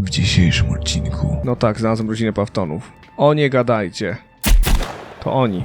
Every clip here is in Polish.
W dzisiejszym odcinku No tak, znalazłem rodzinę Pawtonów. O nie gadajcie. To oni.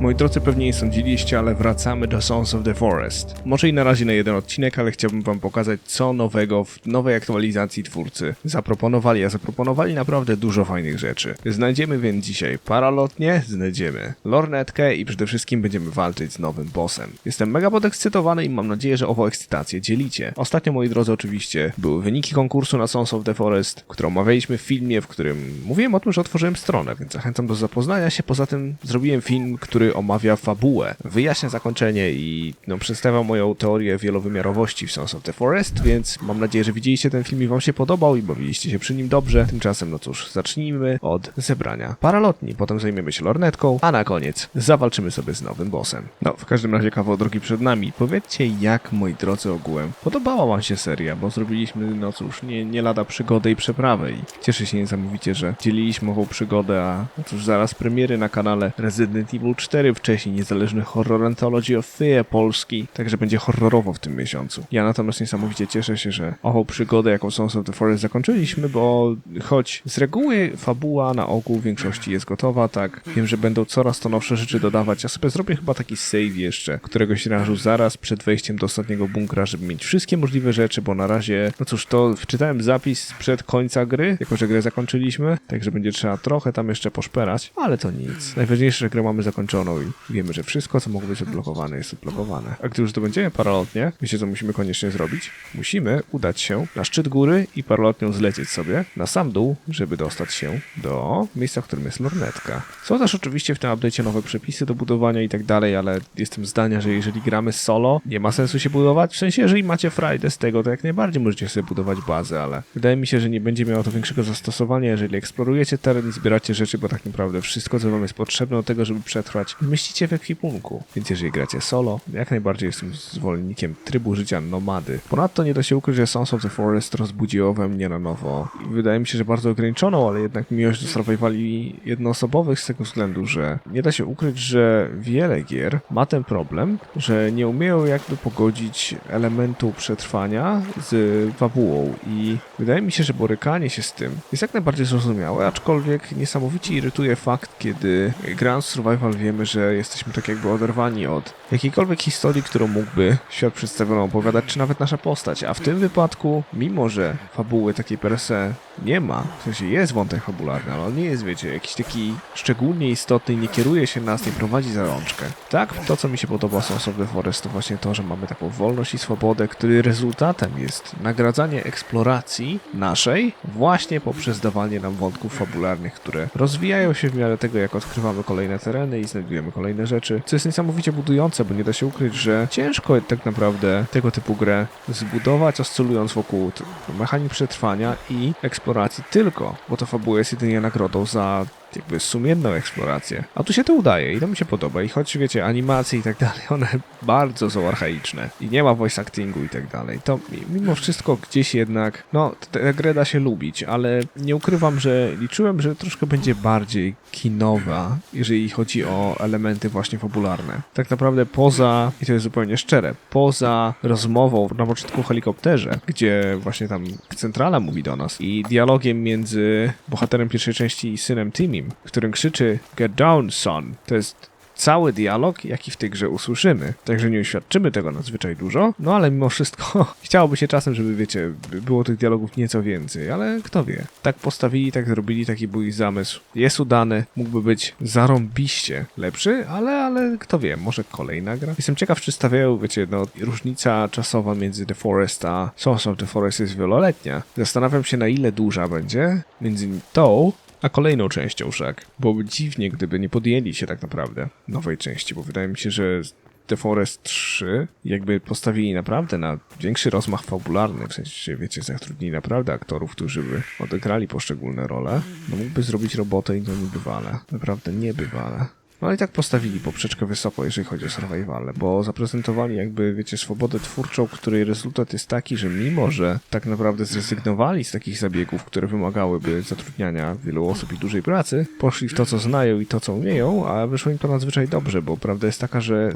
Moi drodzy, pewnie nie sądziliście, ale wracamy do Sons of the Forest. Może i na razie na jeden odcinek, ale chciałbym wam pokazać, co nowego w nowej aktualizacji twórcy zaproponowali, a zaproponowali naprawdę dużo fajnych rzeczy. Znajdziemy więc dzisiaj paralotnie, znajdziemy lornetkę i przede wszystkim będziemy walczyć z nowym bossem. Jestem mega podekscytowany i mam nadzieję, że owo ekscytację dzielicie. Ostatnio, moi drodzy, oczywiście były wyniki konkursu na Sons of the Forest, które omawialiśmy w filmie, w którym mówiłem o tym, że otworzyłem stronę, więc zachęcam do zapoznania się. Poza tym zrobiłem film, który omawia fabułę, wyjaśnia zakończenie i no, przedstawia moją teorię wielowymiarowości w Sons of the Forest, więc mam nadzieję, że widzieliście ten film i wam się podobał i bawiliście się przy nim dobrze. Tymczasem, no cóż, zacznijmy od zebrania paralotni, potem zajmiemy się lornetką, a na koniec zawalczymy sobie z nowym bossem. No, w każdym razie kawał drogi przed nami. Powiedzcie, jak, moi drodzy, ogółem podobała wam się seria, bo zrobiliśmy, no cóż, nie, nie lada przygodę i przeprawę i cieszę się niesamowicie, że dzieliliśmy ową przygodę, a no cóż, zaraz premiery na kanale Resident Evil 4, wcześniej niezależny horror Anthology of Fear polski, także będzie horrorowo w tym miesiącu. Ja natomiast niesamowicie cieszę się, że ową przygodę, jaką Sons of the Forest zakończyliśmy, bo choć z reguły fabuła na ogół w większości jest gotowa, tak, wiem, że będą coraz to nowsze rzeczy dodawać, ja sobie zrobię chyba taki save jeszcze, któregoś razu zaraz przed wejściem do ostatniego bunkra, żeby mieć wszystkie możliwe rzeczy, bo na razie, no cóż, to wczytałem zapis przed końca gry, jako że grę zakończyliśmy, także będzie trzeba trochę tam jeszcze poszperać, ale to nic. Najważniejsze, że grę mamy zakończoną i wiemy, że wszystko, co mogło być odblokowane, jest odblokowane. A gdy już zdobędziemy paralotnię, wiecie, co musimy koniecznie zrobić? Musimy udać się na szczyt góry i paralotnią zlecieć sobie na sam dół, żeby dostać się do miejsca, w którym jest lornetka. Są też oczywiście w tym update'cie nowe przepisy do budowania i tak dalej, ale jestem zdania, że jeżeli gramy solo, nie ma sensu się budować. W sensie, jeżeli macie frajdę z tego, to jak najbardziej możecie sobie budować bazę, ale wydaje mi się, że nie będzie miało to większego zastosowania, jeżeli eksplorujecie teren i zbieracie rzeczy, bo tak naprawdę wszystko, co wam jest potrzebne do tego, żeby przetrwać, mieścicie w ekwipunku. Więc jeżeli gracie solo, jak najbardziej jestem zwolennikiem trybu życia nomady. Ponadto nie da się ukryć, że Sons of the Forest rozbudziło we mnie na nowo. Wydaje mi się, że bardzo ograniczoną, ale jednak miłość do survivali jednoosobowych z tego względu, że nie da się ukryć, że wiele gier ma ten problem, że nie umieją jakby pogodzić elementu przetrwania z fabułą i wydaje mi się, że borykanie się z tym jest jak najbardziej zrozumiałe, aczkolwiek niesamowicie irytuje fakt, kiedy w survival wiemy, że jesteśmy tak jakby oderwani od jakiejkolwiek historii, którą mógłby świat przedstawiony opowiadać, czy nawet nasza postać, a w tym wypadku, mimo że fabuły takiej per se nie ma, w sensie jest wątek fabularny, ale on nie jest, wiecie, jakiś taki szczególnie istotny nie kieruje się nas, nie prowadzi za rączkę. Tak, to co mi się podoba w Sons Forest to właśnie to, że mamy taką wolność i swobodę, który rezultatem jest nagradzanie eksploracji naszej właśnie poprzez dawanie nam wątków fabularnych, które rozwijają się w miarę tego, jak odkrywamy kolejne tereny i znajdujemy kolejne rzeczy, co jest niesamowicie budujące, bo nie da się ukryć, że ciężko tak naprawdę tego typu grę zbudować, oscylując wokół mechanik przetrwania i eksploracji tylko, bo to fabuła jest jedynie nagrodą za jakby sumienną eksplorację. A tu się to udaje i to mi się podoba. I choć wiecie, animacje i tak dalej, one bardzo są archaiczne i nie ma voice actingu i tak dalej, to mi- mimo wszystko gdzieś jednak, no, tę grę da się lubić, ale nie ukrywam, że liczyłem, że troszkę będzie bardziej kinowa, jeżeli chodzi o elementy właśnie fabularne. Tak naprawdę poza, i to jest zupełnie szczere, poza rozmową na początku helikopterze, gdzie właśnie tam centrala mówi do nas i dialogiem między bohaterem pierwszej części i synem Timim, w którym krzyczy Get down, son. To jest cały dialog, jaki w tej grze usłyszymy. Także nie uświadczymy tego nadzwyczaj dużo, no ale mimo wszystko chciałoby się czasem, żeby wiecie, by było tych dialogów nieco więcej, ale kto wie. Tak postawili, tak zrobili, taki był ich zamysł. Jest udany, mógłby być zarąbiście lepszy, ale, ale kto wie, może kolejna gra. Jestem ciekaw, czy stawiają, wiecie, no różnica czasowa między The Forest a Sons of the Forest jest wieloletnia. Zastanawiam się, na ile duża będzie między tą a kolejną częścią wszak. Byłoby dziwnie, gdyby nie podjęli się tak naprawdę nowej części, bo wydaje mi się, że The Forest 3 jakby postawili naprawdę na większy rozmach fabularny, w sensie, wiecie, zatrudnili naprawdę aktorów, którzy by odegrali poszczególne role, no mógłby zrobić robotę i to niebywale. Naprawdę niebywale. No i tak postawili poprzeczkę wysoko, jeżeli chodzi o survival, bo zaprezentowali jakby, wiecie, swobodę twórczą, której rezultat jest taki, że mimo, że tak naprawdę zrezygnowali z takich zabiegów, które wymagałyby zatrudniania wielu osób i dużej pracy, poszli w to, co znają i to, co umieją, a wyszło im to nadzwyczaj dobrze, bo prawda jest taka, że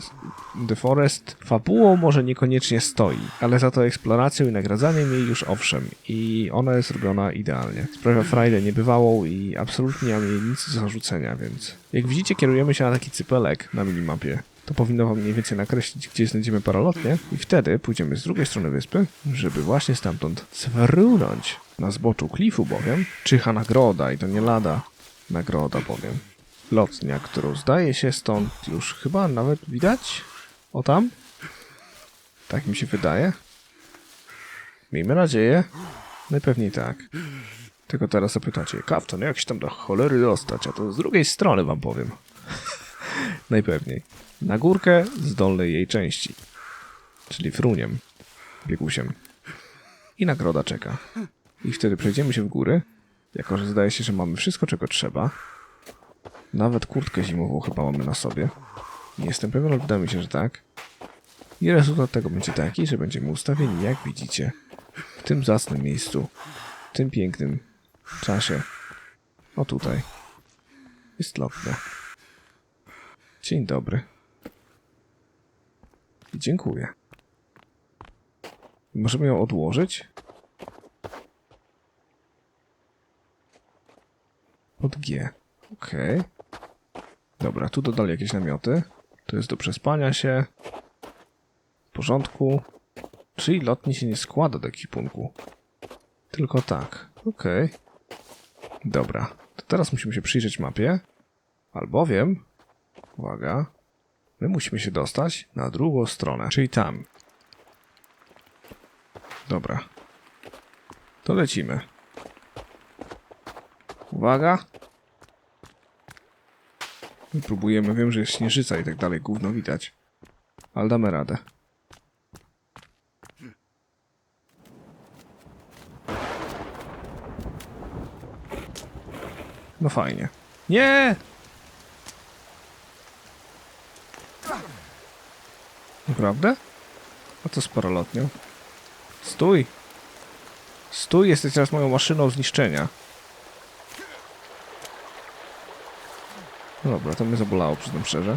the Forest fabułą może niekoniecznie stoi, ale za to eksploracją i nagradzaniem jej już owszem. I ona jest robiona idealnie. Sprawia frajdę niebywałą i absolutnie nie mam jej nic do zarzucenia, więc... Jak widzicie, kierujemy się na taki cypelek na minimapie. To powinno wam mniej więcej nakreślić, gdzie znajdziemy paralotnię i wtedy pójdziemy z drugiej strony wyspy, żeby właśnie stamtąd zwrunąć. Na zboczu klifu bowiem czyha nagroda i to nie lada nagroda bowiem. Lotnia, którą zdaje się stąd już chyba nawet widać? O tam? Tak mi się wydaje. Miejmy nadzieję. Najpewniej tak. Tylko teraz zapytacie, Kafton, jak się tam do cholery dostać? A to z drugiej strony wam powiem. Najpewniej. Na górkę z dolnej jej części. Czyli fruniem. Biegusiem. I nagroda czeka. I wtedy przejdziemy się w góry. Jako, że zdaje się, że mamy wszystko, czego trzeba. Nawet kurtkę zimową chyba mamy na sobie. Nie jestem pewien, ale wydaje mi się, że tak. I rezultat tego będzie taki, że będziemy ustawieni, jak widzicie, w tym zacnym miejscu, w tym pięknym czasie. O tutaj. Jest lotne. Dzień dobry. I dziękuję. Możemy ją odłożyć? Pod G. Okej. Dobra, tu dodali jakieś namioty. To jest do przespania się. W porządku. Czyli lotni się nie składa do ekwipunku. Tylko tak. Okej. Dobra. To teraz musimy się przyjrzeć mapie. Albowiem... Uwaga. My musimy się dostać na drugą stronę, czyli tam. Dobra. To lecimy. Uwaga. My próbujemy, wiem, że jest śnieżyca i tak dalej, gówno widać. Ale damy radę. No fajnie. Nie! Naprawdę? A co z paralotnią? Stój! Stój, jesteś teraz moją maszyną zniszczenia. Dobra, to mnie zabolało, przyznam szczerze.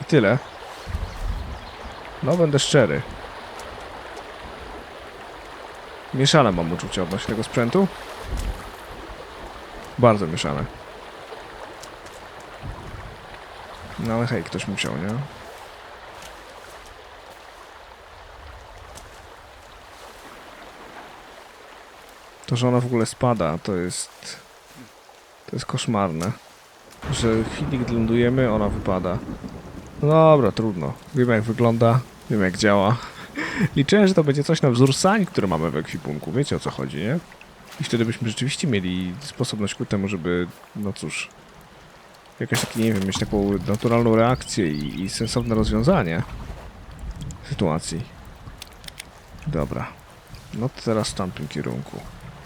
I tyle. No, będę szczery. Mieszane mam uczucia odnośnie tego sprzętu. Bardzo mieszane. No ale hej, ktoś musiał, nie? To, że ona w ogóle spada, to jest... To jest koszmarne. Że w chwili, gdy lądujemy, ona wypada. No dobra, trudno. Wiemy jak wygląda, wiem jak działa. Liczyłem, że to będzie coś na wzór sań, które mamy w ekwipunku. Wiecie o co chodzi, nie? I wtedy byśmy rzeczywiście mieli sposobność ku temu, żeby, no cóż, jakoś taki, nie wiem, mieć taką naturalną reakcję i, i sensowne rozwiązanie sytuacji. Dobra. No teraz w tamtym kierunku.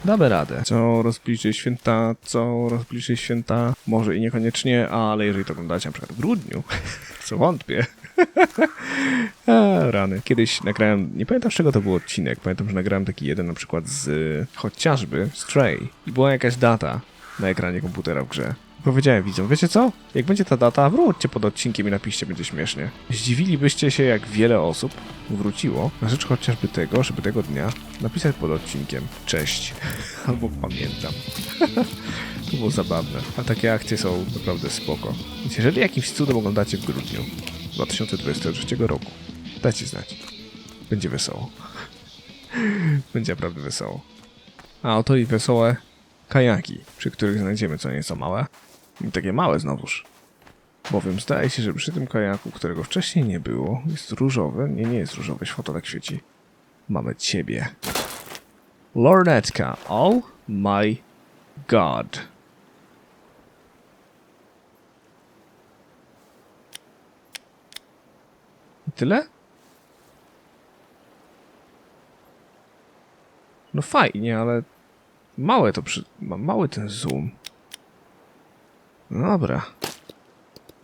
Damy radę. Co rozbliży święta, co rozbliży święta, może i niekoniecznie, ale jeżeli to oglądacie na przykład w grudniu, co wątpię. A, rany. Kiedyś nagrałem, nie pamiętam z czego to był odcinek, pamiętam, że nagrałem taki jeden na przykład z y, chociażby Stray i była jakaś data na ekranie komputera w grze. Powiedziałem widzom, wiecie co? Jak będzie ta data, wróćcie pod odcinkiem i napiszcie, będzie śmiesznie. Zdziwilibyście się, jak wiele osób wróciło na rzecz chociażby tego, żeby tego dnia napisać pod odcinkiem cześć albo pamiętam. to było zabawne. A takie akcje są naprawdę spoko. Więc jeżeli jakimś cudem oglądacie w grudniu 2023 roku, dajcie znać. Będzie wesoło. będzie naprawdę wesoło. A oto i wesołe kajaki, przy których znajdziemy co nieco małe. I takie małe znowuż. Bowiem zdaje się, że przy tym kajaku, którego wcześniej nie było, jest różowy. Nie, nie jest różowy, tak świeci. Mamy ciebie. Lornetka. Oh my god. I tyle? No fajnie, ale Małe to przy... ma mały ten zoom. No Dobra.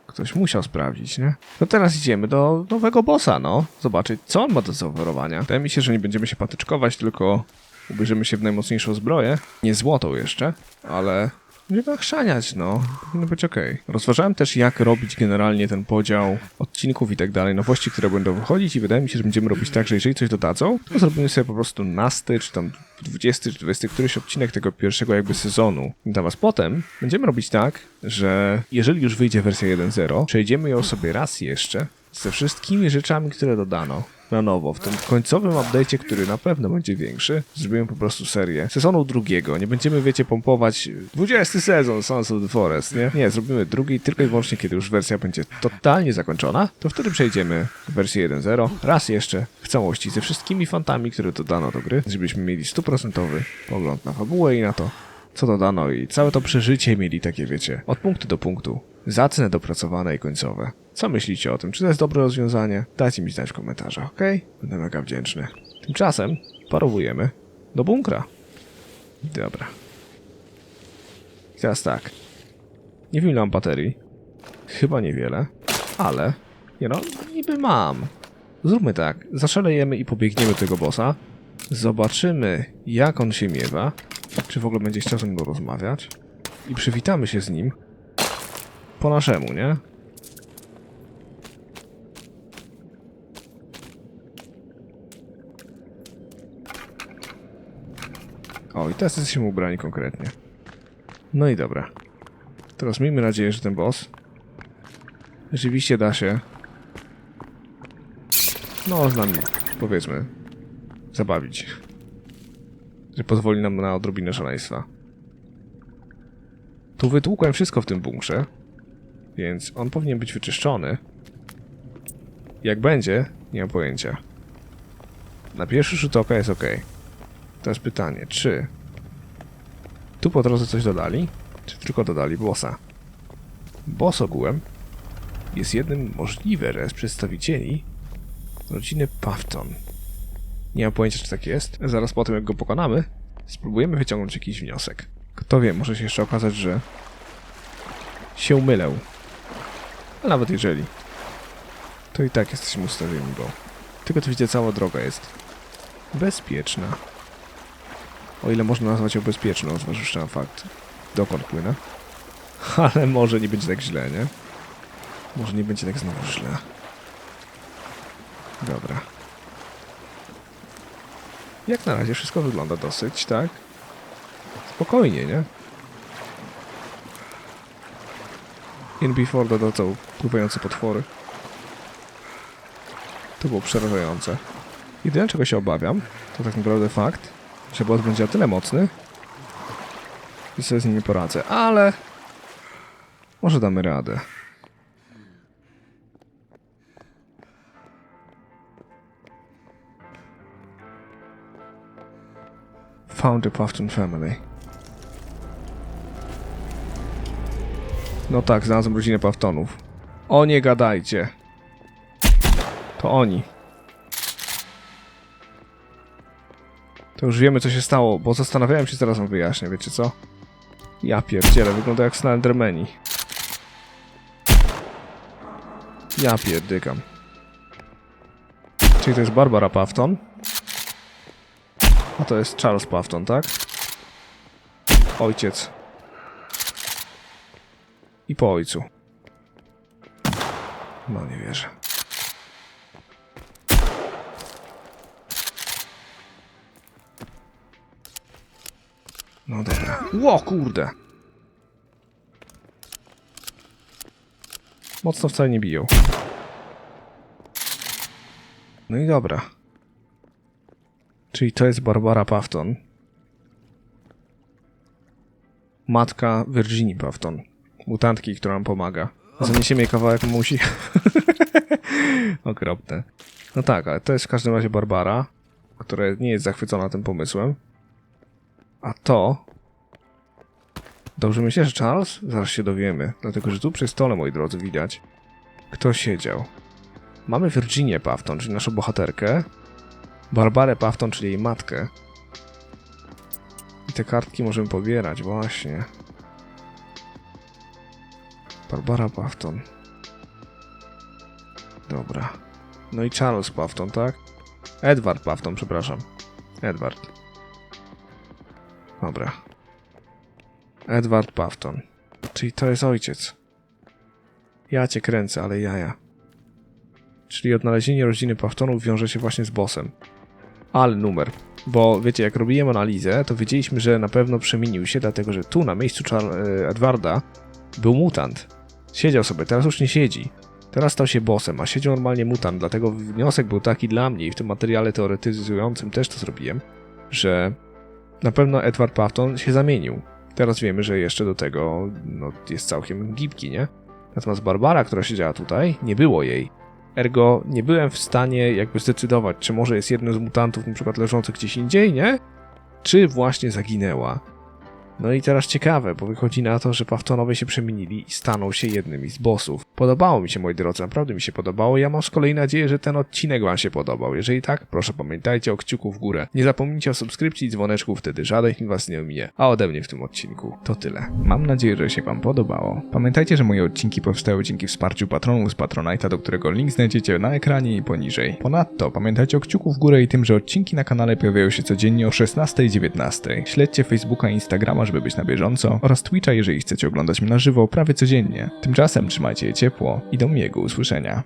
Ktoś musiał sprawdzić, nie? No teraz idziemy do nowego bossa, no. Zobaczyć, co on ma do zaoferowania. Wydaje mi się, że nie będziemy się patyczkować, tylko ubierzemy się w najmocniejszą zbroję. Nie złotą jeszcze, ale Nie nachrzaniać, no. Powinno być okej. Rozważałem też, jak robić generalnie ten podział odcinków i tak dalej, nowości, które będą wychodzić i wydaje mi się, że będziemy robić tak, że jeżeli coś dodadzą, to zrobimy sobie po prostu nasty, czy tam 20, czy 20 któryś odcinek tego pierwszego jakby sezonu. Natomiast potem będziemy robić tak, że jeżeli już wyjdzie wersja 1.0, przejdziemy ją sobie raz jeszcze ze wszystkimi rzeczami, które dodano na nowo. W tym końcowym update'cie, który na pewno będzie większy, zrobimy po prostu serię sezonu drugiego. Nie będziemy, wiecie, pompować 20 sezon Sons of the Forest, nie? Nie, zrobimy drugi tylko i wyłącznie, kiedy już wersja będzie totalnie zakończona, to wtedy przejdziemy w wersję 1.0 raz jeszcze w całości ze wszystkimi fantami, które dodano do gry, żebyśmy mieli stuprocentowy pogląd na fabułę i na to, co dodano i całe to przeżycie mieli takie, wiecie, od punktu do punktu. Zacne, dopracowane i końcowe. Co myślicie o tym? Czy to jest dobre rozwiązanie? Dajcie mi znać w komentarzach, ok? Będę mega wdzięczny. Tymczasem parowujemy do bunkra. Dobra. I teraz tak. Nie wiem ile mam baterii. Chyba niewiele. Ale, nie no, niby mam. Zróbmy tak. Zaszalejemy i pobiegniemy do tego bossa. Zobaczymy, jak on się miewa. Czy w ogóle będzie chciał ze mną rozmawiać. I przywitamy się z nim. Po naszemu, nie? O, i teraz jesteśmy ubrani konkretnie. No i dobra. Teraz miejmy nadzieję, że ten boss rzeczywiście da się no z nami, powiedzmy, zabawić. Że pozwoli nam na odrobinę szaleństwa. Tu wytłukłem wszystko w tym bunkrze, więc on powinien być wyczyszczony. Jak będzie, nie mam pojęcia. Na pierwszy rzut oka jest ok. Teraz pytanie, czy tu po drodze coś dodali, czy tylko dodali bossa? Boss ogółem jest jednym możliwym z przedstawicieli rodziny Pafton. Nie mam pojęcia, czy tak jest. Zaraz po tym, jak go pokonamy, spróbujemy wyciągnąć jakiś wniosek. Kto wie, może się jeszcze okazać, że się mylę. A nawet jeżeli, to i tak jesteśmy ustawieni, bo tylko to widzę, cała droga jest bezpieczna. O ile można nazwać ją bezpieczną, zważywszy na fakt, dokąd płynę. Ale może nie będzie tak źle, nie? Może nie będzie tak znowu źle. Dobra. Jak na razie wszystko wygląda dosyć, tak? Spokojnie, nie? In Before dodał pływające potwory. To było przerażające. Jedyne czego się obawiam, to tak naprawdę fakt, że boss będzie o tyle mocny, że sobie z nim nie poradzę, ale może damy radę. Found the Pafton family. No tak, znalazłem rodzinę Paftonów. O nie gadajcie. To oni. To już wiemy co się stało, bo zastanawiałem się, zaraz wam wyjaśnię, wiecie co? Ja pierdzielę, wygląda jak Slendermani. Ja pierdykam. Czyli to jest Barbara Pafton. A to jest Charles Pafton, tak? Ojciec. I po ojcu. No nie wierzę. No dobra. Ło kurde! Mocno wcale nie biją. No i dobra. Czyli to jest Barbara Pafton. Matka Virginii Pafton. Mutantki, która nam pomaga. Zaniesiemy jej kawałek musi. Okropne. No tak, ale to jest w każdym razie Barbara, która nie jest zachwycona tym pomysłem. A to... Dobrze myślę, że Charles? Zaraz się dowiemy. Dlatego, że tu przy stole, moi drodzy, widać, kto siedział. Mamy Virginię Pafton, czyli naszą bohaterkę. Barbarę Pafton, czyli jej matkę. I te kartki możemy pobierać, właśnie. Barbara Pafton. Dobra. No i Charles Pafton, tak? Edward Pafton, przepraszam. Edward. Dobra. Edward Pafton. Czyli to jest ojciec. Ja cię kręcę, ale jaja. Czyli odnalezienie rodziny Paftonów wiąże się właśnie z bossem. Ale numer. Bo wiecie, jak robiłem analizę, to wiedzieliśmy, że na pewno przemienił się, dlatego że tu na miejscu Char- e, Edwarda był mutant. Siedział sobie, teraz już nie siedzi. Teraz stał się bossem, a siedział normalnie mutant, dlatego wniosek był taki dla mnie i w tym materiale teoretyzującym też to zrobiłem, że na pewno Edward Pafton się zamienił. Teraz wiemy, że jeszcze do tego no, jest całkiem gibki, nie? Natomiast Barbara, która siedziała tutaj, nie było jej. Ergo nie byłem w stanie jakby zdecydować, czy może jest jednym z mutantów przykład leżących gdzieś indziej, nie? Czy właśnie zaginęła. No i teraz ciekawe, bo wychodzi na to, że Paftonowie się przemienili i staną się jednymi z bossów. Podobało mi się, moi drodzy, naprawdę mi się podobało. Ja mam z kolei nadzieję, że ten odcinek Wam się podobał. Jeżeli tak, proszę pamiętajcie o kciuku w górę. Nie zapomnijcie o subskrypcji i dzwoneczku, wtedy żaden film Was nie ominie. A ode mnie w tym odcinku to tyle. Mam nadzieję, że się Wam podobało. Pamiętajcie, że moje odcinki powstały dzięki wsparciu patronów z Patronite'a, do którego link znajdziecie na ekranie i poniżej. Ponadto pamiętajcie o kciuku w górę i tym, że odcinki na kanale pojawiają się codziennie o 16 i 19. Śledźcie Facebooka i Instagrama, żeby być na bieżąco oraz Twitcha, jeżeli chcecie oglądać mnie na żywo prawie codziennie. Tymczasem trzymajcie je ciepło i do miłego usłyszenia.